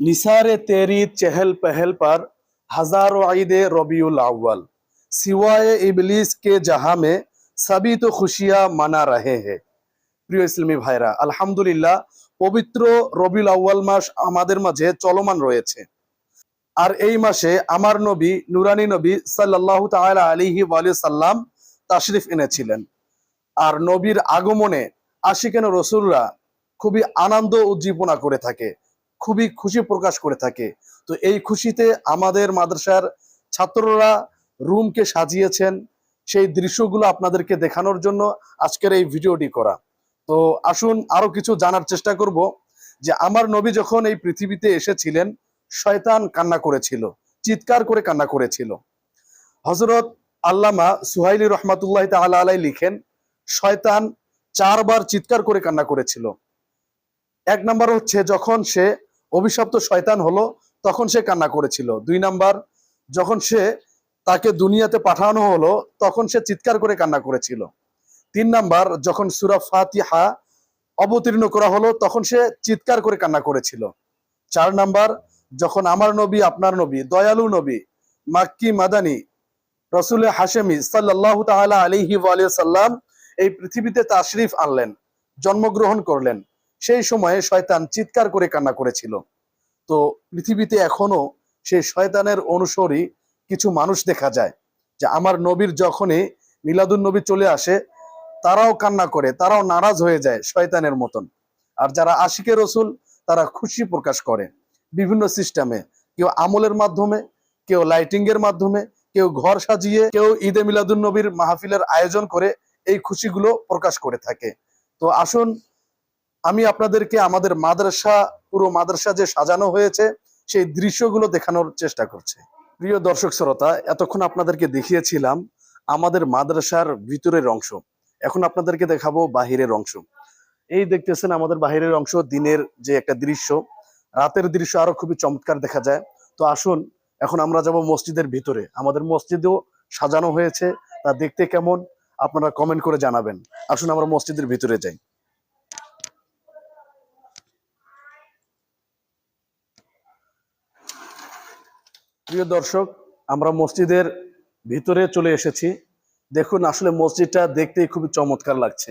निसार तेरी चहल पहल पर हजारों ईद रबीउल अव्वल सिवाय इबलीस के जहां में सभी तो खुशियां मना रहे हैं প্রিয় ইসলামী ভাইরা আলহামদুলিল্লাহ পবিত্র রবিউল আউ্য়াল মাস আমাদের মাঝে চলমান রয়েছে আর এই মাসে আমার নবী নুরানি নবী সাল্লাল্লাহু তাআলা আলাইহি ওয়ালি সাল্লাম তাশরিফ এনেছিলেন আর নবীর আগমনে আশিকেন রসুলরা খুবই আনন্দ উজ্জীবনা করে থাকে খুবই খুশি প্রকাশ করে থাকে। তো এই খুশিতে আমাদের মাদ্রাসার ছাত্ররা রুমকে সাজিয়েছেন। সেই দৃশ্যগুলো আপনাদেরকে দেখানোর জন্য আজকের এই ভিডিওটি করা। তো আসুন আরও কিছু জানার চেষ্টা করব যে আমার নবী যখন এই পৃথিবীতে এসেছিলেন, শয়তান কান্না করেছিল, চিৎকার করে কান্না করেছিল। হজরত আল্লামা সুহাইলি রহমাতুল্লাহ তাআলা আলাই লিখেন, শয়তান চারবার চিৎকার করে কান্না করেছিল। এক নম্বর হচ্ছে যখন সে অভিশপ্ত শয়তান হলো, তখন সে কান্না করেছিল। দুই নাম্বার, যখন সে তাকে দুনিয়াতে পাঠানো হলো, তখন সে চিৎকার করে কান্না করেছিল। তিন নাম্বার, যখন সুরা ফাতিহা অবতীর্ণ করা হলো, তখন সে চিৎকার করে কান্না করেছিল। চার নাম্বার, যখন আমার নবী আপনার নবী, দয়ালু নবী, মাক্কি মাদানি, রসুল হাশেমি সাল্লাহ তাআলা আলিহি সাল্লাম এই পৃথিবীতে তাশরিফ আনলেন, জন্মগ্রহণ করলেন। সেই সময়ে শয়তান চিৎকার করে কান্না করেছিল। তো পৃথিবীতে এখনও সেই শয়তানের অনুসরী কিছু মানুষ দেখা যায়, যে আমার নবীর যখনই মিলাদুন নবী চলে আসে, তারাও কান্না করে, তারাও নারাজ হয়ে যায় শয়তানের মতন। আর যারা আশিকে রসুল, তারা খুশি প্রকাশ করে বিভিন্ন সিস্টেমে। কেউ আমলের মাধ্যমে, কেউ লাইটিং এর মাধ্যমে, কেউ ঘর সাজিয়ে, কেউ ঈদে মিলাদুন নবীর মাহফিলের আয়োজন করে এই খুশিগুলো প্রকাশ করে থাকে। তো আসুন আমি আপনাদেরকে আমাদের মাদ্রাসা, পুরো মাদ্রাসা যে সাজানো হয়েছে, সেই দৃশ্যগুলো দেখানোর চেষ্টা করছে। প্রিয় দর্শক শ্রোতা, এতক্ষণ আপনাদেরকে দেখিয়েছিলাম আমাদের মাদ্রাসার ভিতরের অংশ। এখন আপনাদেরকে দেখাবো বাহিরের অংশ। এই দেখতেছেন আমাদের বাহিরের অংশ, দিনের যে একটা দৃশ্য। রাতের দৃশ্য আরও খুবই চমৎকার দেখা যায়। তো আসুন, এখন আমরা যাব মসজিদের ভিতরে। আমাদের মসজিদেও সাজানো হয়েছে। তা দেখতে কেমন? আপনারা কমেন্ট করে জানাবেন। আসুন আমরা মসজিদের ভিতরে যাই। প্রিয় দর্শক, আমরা মসজিদের ভিতরে চলে এসেছি। দেখুন, আসলে মসজিদটা দেখতেই খুবই চমৎকার লাগছে।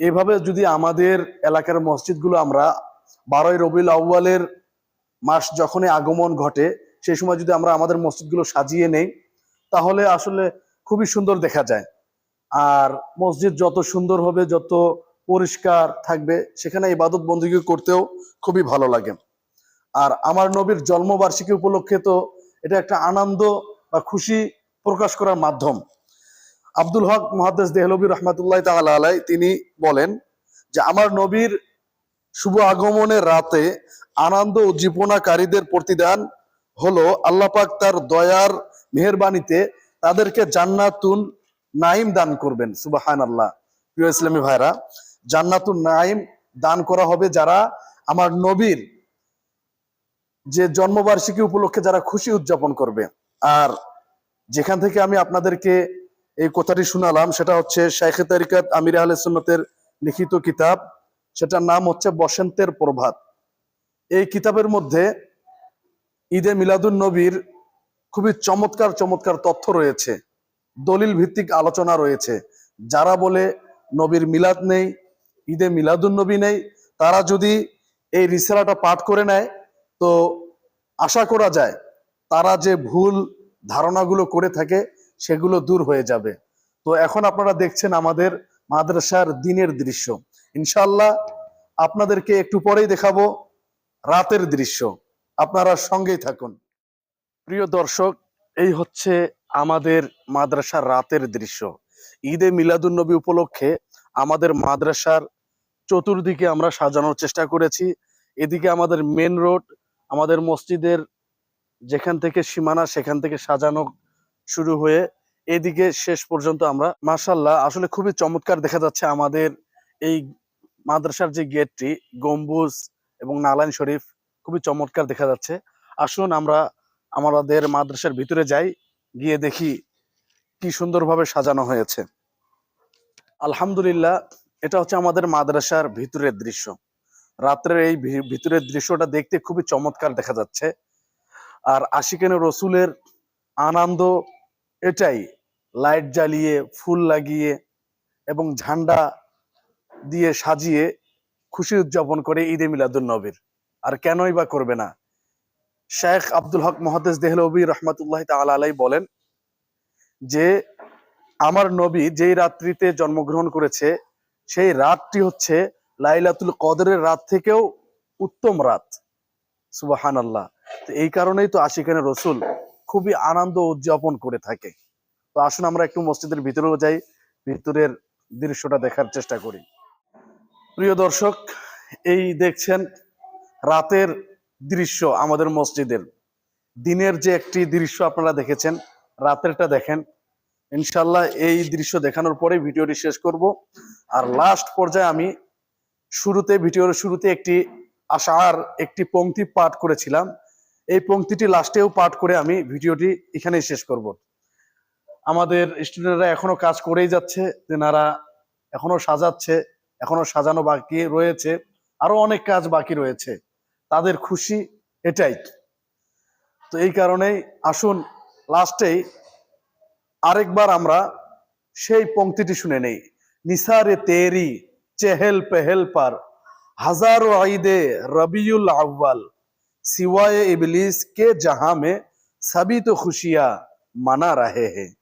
এভাবে যদি আমাদের এলাকার মসজিদগুলো আমরা বারোই রবিউল আউ্বালের মাস যখনই আগমন ঘটে, সেই সময় যদি আমরা আমাদের মসজিদগুলো সাজিয়ে নেই, তাহলে আসলে খুবই সুন্দর দেখা যায়। আর মসজিদ যত সুন্দর হবে, যত পরিষ্কার থাকবে, সেখানে ইবাদত বন্দী করতেও খুবই ভালো লাগে। আর আমার নবীর জন্মবার্ষিকী উপলক্ষে তো এটা একটা আনন্দ বা খুশি প্রকাশ করার মাধ্যম। আব্দুল হক মহাদ্দেস দেহলবী রহমাতুল্লাহ তাআলা আলাই, তিনি বলেন যে, আমার নবীর শুভ আগমনের রাতে আনন্দ উজ্জীবনাকারীদের প্রতিদান হলো আল্লাপাক তার দয়ার মেহেরবানিতে তাদেরকে জান্নাতুন নাইম দান করবেন। সুবাহান আল্লাহ প্রিয় ইসলামী ভাইরা, জান্নাতুন নাইম দান করা হবে যারা আমার নবীর যে জন্মবার্ষিকী উপলক্ষে যারা খুশি উদযাপন করবে। আর যেখান থেকে আমি আপনাদেরকে এই কথাটি শোনালাম, সেটা হচ্ছে শাইখে তারিকাত আমির আহলে সুন্নতের লিখিত কিতাব। সেটার নাম হচ্ছে বসন্তের প্রভাত। এই কিতাবের মধ্যে ঈদে মিলাদুন নবীর খুবই চমৎকার চমৎকার তথ্য রয়েছে। দলিল ভিত্তিক আলোচনা রয়েছে। যারা বলে নবীর মিলাদ নেই, ঈদে মিলাদুন নবী নেই, তারা যদি এই রিসালাটা পাঠ করে নেয় তো আশা করা যায় তারা যে ভুল ধারণাগুলো করে থাকে সেগুলো দূর হয়ে যাবে। তো এখন আপনারা দেখছেন আমাদের মাদ্রাসার দিনের দৃশ্য। ইনশাল্লাহ আপনাদেরকে একটু পরেই দেখাবো রাতের দৃশ্য। আপনারা সঙ্গেই থাকুন। প্রিয় দর্শক, এই হচ্ছে আমাদের মাদ্রাসার রাতের দৃশ্য। ঈদে মিলাদুন্নবী উপলক্ষে আমাদের মাদ্রাসার চতুর্দিকে আমরা সাজানোর চেষ্টা করেছি। এদিকে আমাদের মেন রোড আমাদের মসজিদের যেখান থেকে সীমানা, সেখান থেকে সাজানো শুরু হয়ে এদিকে শেষ পর্যন্ত আমরা মাসাল্লাহ আসলে খুবই চমৎকার দেখা যাচ্ছে আমাদের এই মাদ্রাসার যে গেটটি, গম্বুজ এবং নালাইন শরীফ, খুবই চমৎকার দেখা যাচ্ছে। আসুন আমরা আমাদের মাদ্রাসার ভিতরে যাই, গিয়ে দেখি কি সুন্দরভাবে সাজানো হয়েছে। আলহামদুলিল্লাহ, এটা হচ্ছে আমাদের মাদ্রাসার ভিতরের দৃশ্য। রাত্রের এই ভিতরের দৃশ্যটা দেখতে খুবই চমৎকার দেখা যাচ্ছে। আর আশিকানে রসুলের আনন্দ এটাই, লাইট জ্বালিয়ে, ফুল লাগিয়ে এবং ঝান্ডা দিয়ে সাজিয়ে খুশি উদযাপন করে ঈদে মিলাদুল নবীর। আর কেনই বা করবে না? শেখ আব্দুল হক মহাদেস দেহলবী রহমতুল্লাহ তাআলা আলাই বলেন যে, আমার নবী যেই রাত্রিতে জন্মগ্রহণ করেছে, সেই রাতটি হচ্ছে লাইলাতুল কদরের রাত থেকেও উত্তম রাত। সুবাহান আল্লাহ তো এই কারণেই তো আশিকানে রসুল খুবই আনন্দ উদযাপন করে থাকে। তো আসুন আমরা একটু মসজিদের ভিতরেও যাই, ভিতরের দৃশ্যটা দেখার চেষ্টা করি। প্রিয় দর্শক, এই দেখছেন রাতের দৃশ্য আমাদের মসজিদের। দিনের যে একটি দৃশ্য আপনারা দেখেছেন, রাতেরটা দেখেন। ইনশাল্লাহ এই দৃশ্য দেখানোর পরে ভিডিওটি শেষ করব। আর লাস্ট পর্যায়ে আমি শুরুতে, ভিডিওর শুরুতে একটি আশার একটি পংক্তি পাঠ করেছিলাম। এই পংক্তিটি লাস্টেও পাঠ করে আমি ভিডিওটি এখানেই শেষ করব। আমাদের স্টুডেন্টরা এখনও কাজ করেই যাচ্ছে, তেনারা এখনও সাজাচ্ছে, এখনও সাজানো বাকি রয়েছে, আরও অনেক কাজ বাকি রয়েছে। তাদের খুশি এটাই। তো এই কারণেই আসুন, লাস্টেই আরেকবার আমরা সেই পংক্তিটি শুনে নেই। নিসারে তেরি। चहल पहल पर। हज़ारों आईदे रबीउल अव्वल, सिवाय इबलीस के जहाँ में सभी तो खुशियाँ मना रहे हैं।